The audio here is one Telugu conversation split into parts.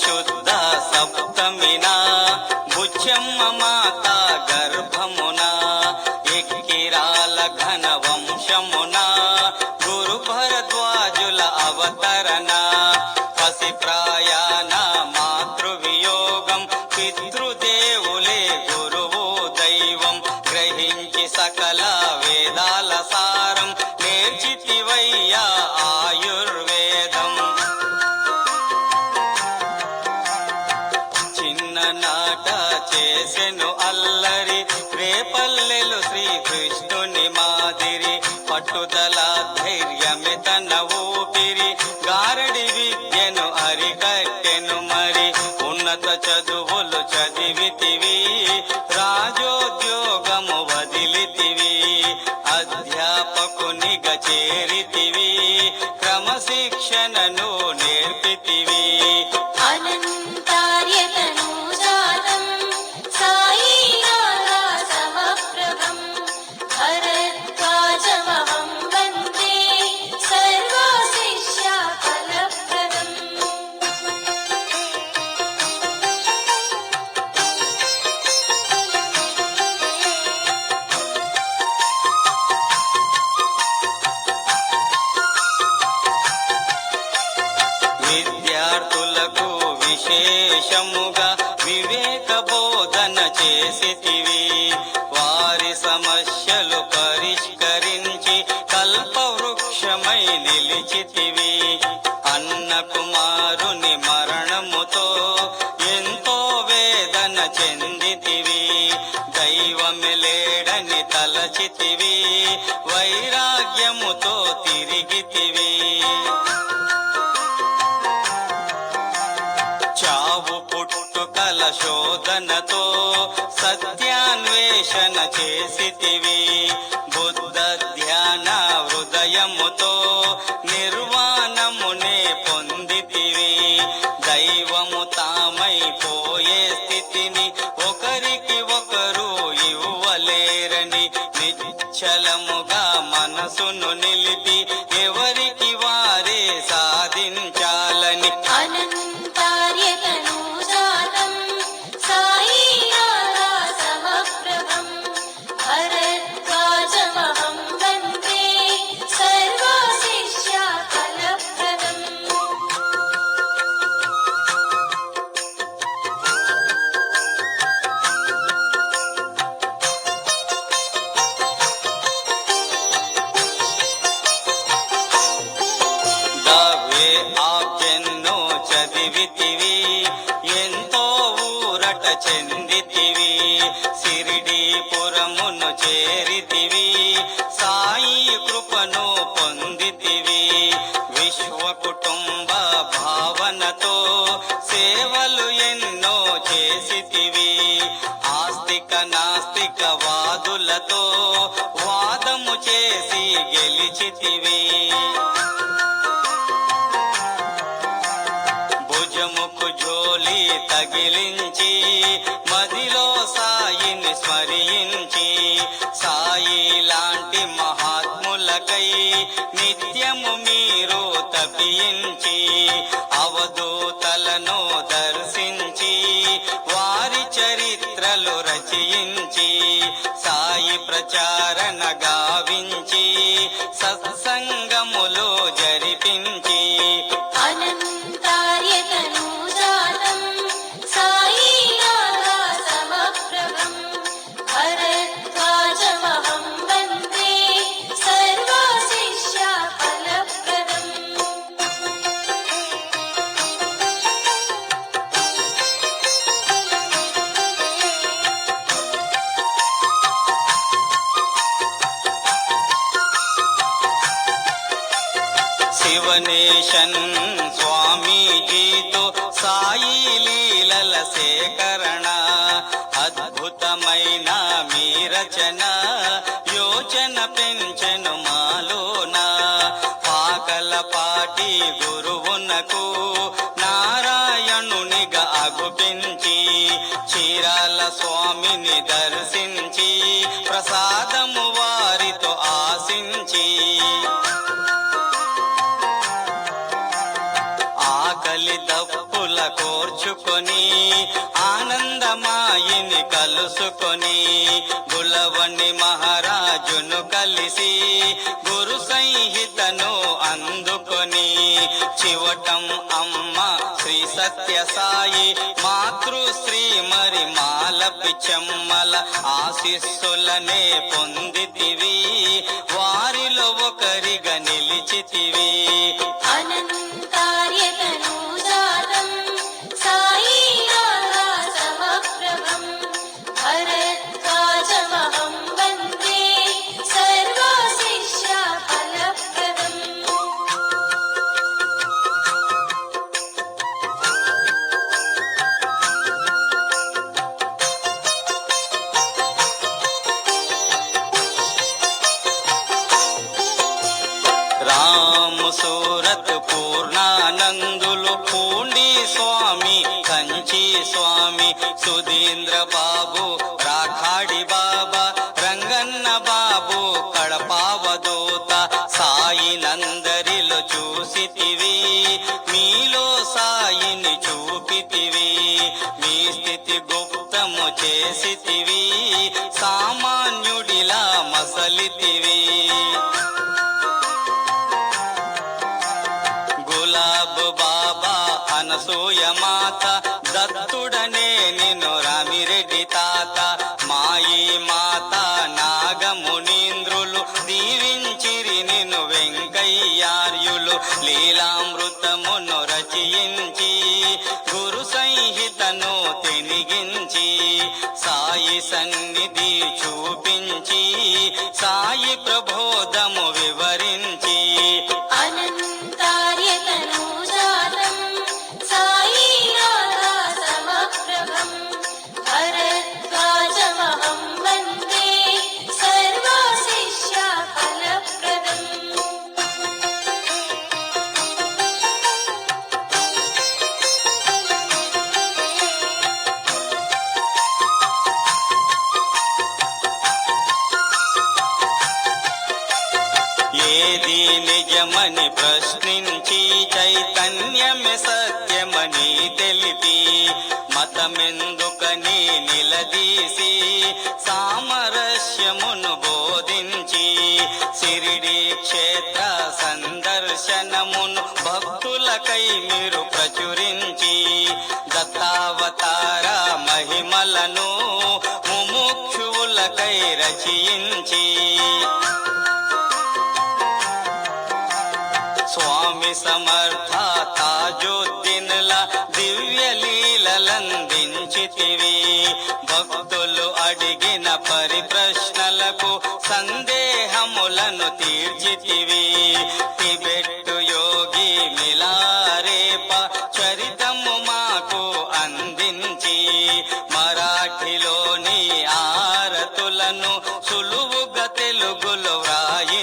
शुद्ध सप्तमिना भुज्यं माता गर्भम् చేసెను అల్లరి రేపల్లెలు శ్రీకృష్ణుని మాదిరి. పట్టుదల ధైర్యమే తన ఊపిరి. గారడి విద్యను అరికట్టెను మరి. ఉన్నత చదువులు చదివితివి. రాజోద్యోగము వదిలితివి. అధ్యాపకునిగా చేరితివి. క్రమశిక్షణను నేర్పి విశేషముగా వివేక బోధన చేసితివి. వారి సమస్యలు పరిష్కరించి కల్పవృక్షమై నిలిచితివి. అన్న కుమారుని మరణముతో ఎంతో వేదన చెందితివి. దైవమిలేడని తలచితివి. వైరాగ్యముతో తిరిగితివి. సత్యాన్వేషణ చేసితివి. బుద్ధ ధ్యాన హృదయముతో నిర్వాణమునే పొందితివి. దైవము తామై పోయే స్థితిని ఒకరికి ఒకరు ఇవ్వలేరని నిశ్చలముగా మనసును నిలిపి నాస్తికవాదులతో నాస్తిక వాదులతో వాదము చేసి గెలిచితివి. భుజముకు జోలి తగిలించి మదిలో సాయిని స్మరించి సాయి లాంటి మహాత్ములకై నిత్యము మీరు తపించి అవధూతలను దర్శించి వా చేయించి సాయి ప్రచారణ గావించి మిషన్ స్వామీజీతో సాయి లీలల సేకరణ అద్భుతమైన మీ రచన యోచన పెంచను మాలోన. పాకలపాటి గురువునకు నారాయణునిగా అగుపించి చీరాల స్వామిని దర్శించి ప్రసాదము వారితో ఆశించి. కలుసుకొని గులవణి మహారాజును కలిసి గురు సంహితను అందుకొని చివటం అమ్మ శ్రీ సత్య సాయి మాతృశ్రీ మరి మాలపి చెమ్మల ఆశీస్సులనే పొందితివి. సాయి చూసితివి మీలో సాయిని చూపితివి మీ స్థితి గుప్తము చేసితివి సామాన్యుడిలా మసలితివి. గులాబ్ బాబా అనసూయ మాత దత్తుడనే నిన్ను రామిరెడ్డి తాత మాయి మాత నాగమునీంద్రులు దీవి లీలామృతమును రచయించి గురు సంహితను తెనిగించి సాయి సన్నిధి చూపించి సాయి ప్రబోధ నిజమని ప్రశ్నించి చైతన్యమే సత్యమని తెలిపి మతమెందుకని నిలదీసి సామరస్యమును బోధించి సిరిడి క్షేత్ర సందర్శనమును భక్తులకై మీరు ప్రచురించి దత్తావతార మహిమలను ముముక్షువులకై రచయించి. స్వామి సమర్థ తాజుద్దీన్ల దివ్య లీలందించితివి భక్తులు అడిగిన పరిప్రశ్నలకు సందేహములను తీర్చితివి టిబెట్ యోగి మిలారేప చరితము మాకు అందించి మరాఠీలోని ఆరతులను సులువుగా తెలుగులో వ్రాయి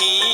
की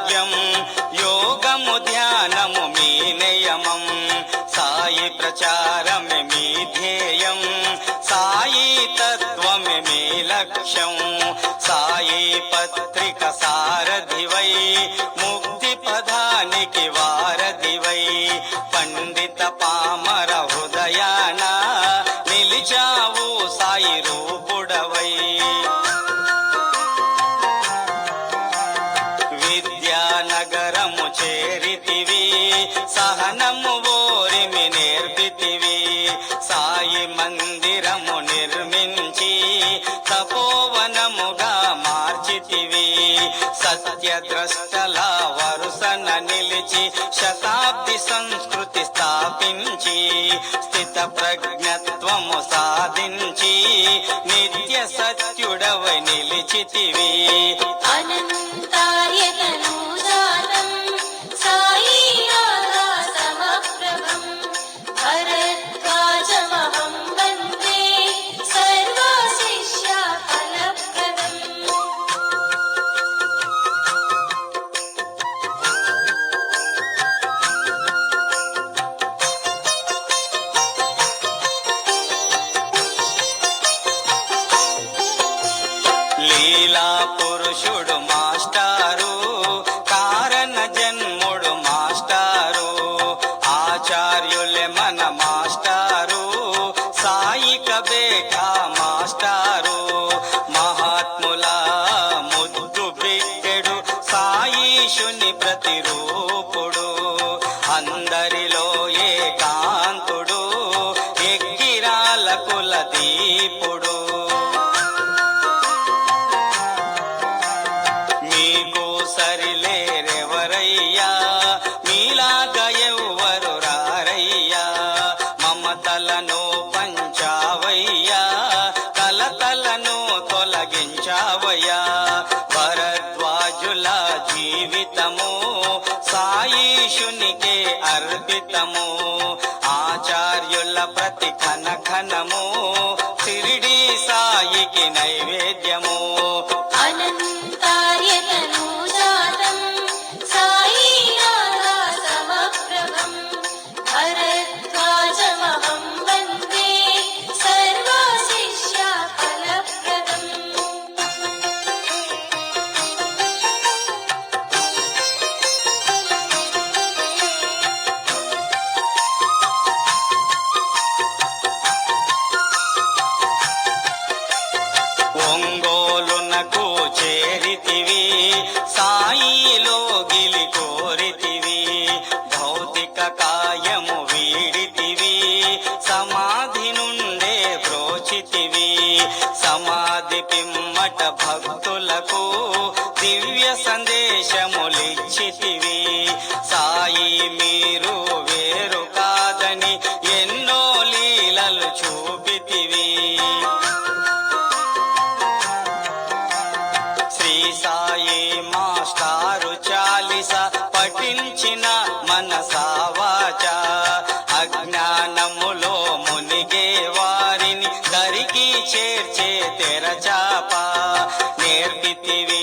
వైరాగ్యం యోగము ధ్యానము మీ నియమం. సాయి ప్రచారమే మీ ధ్యేయం. సాయి తత్వమే మీ లక్ష్యం. సాయి పత్రిక సారథివై ముక్తి పదానికి వారధివై పండిత పామర నగరము చేరితివి సహనము ఓరిమి నేర్పితివి. సాయి మందిరము నిర్మించి తపోవనముగా మార్చితివి. సత్యద్రష్టల వరుసన నిలిచి శతాబ్ది సంస్కృతి స్థాపించి స్థిత ప్రజ్ఞత్వము సాధించి నిత్య సత్యుడవ నిలిచితివి. అనంతార్యతను లీలా పురుషుడు మాస్టారు కారణ జన్ముడు మాస్టారు ఆచార్యులే మన మాస్టారు సాయి కబేకా మాస్టారు మహాత్ముల ముద్దు బిడ్డెడు సాయిషుని ప్రతిరూపుడు అందరిలో ఏకాంతుడు ఎక్కిరాల కులదీ తొలగించావయ్యా భరద్వాజుల జీవితము సాయిషునికే అర్పితము. ఆచార్యుల ప్రతి కనకనము సిరిడి సాయికి నైవేద్యము. సాయిలో గిలి కోరితివి భౌతిక కాయము వీడితివి సమాధి నుండే బ్రోచితివి. సమాధి పిమ్మట భక్తులకు దివ్య సందేశములిచ్చితివి. సాయి మీరు మనసావాచ అజ్ఞానములో మునిగే వారిని దరికి చేర్చే తెరచాప. నేర్పితివి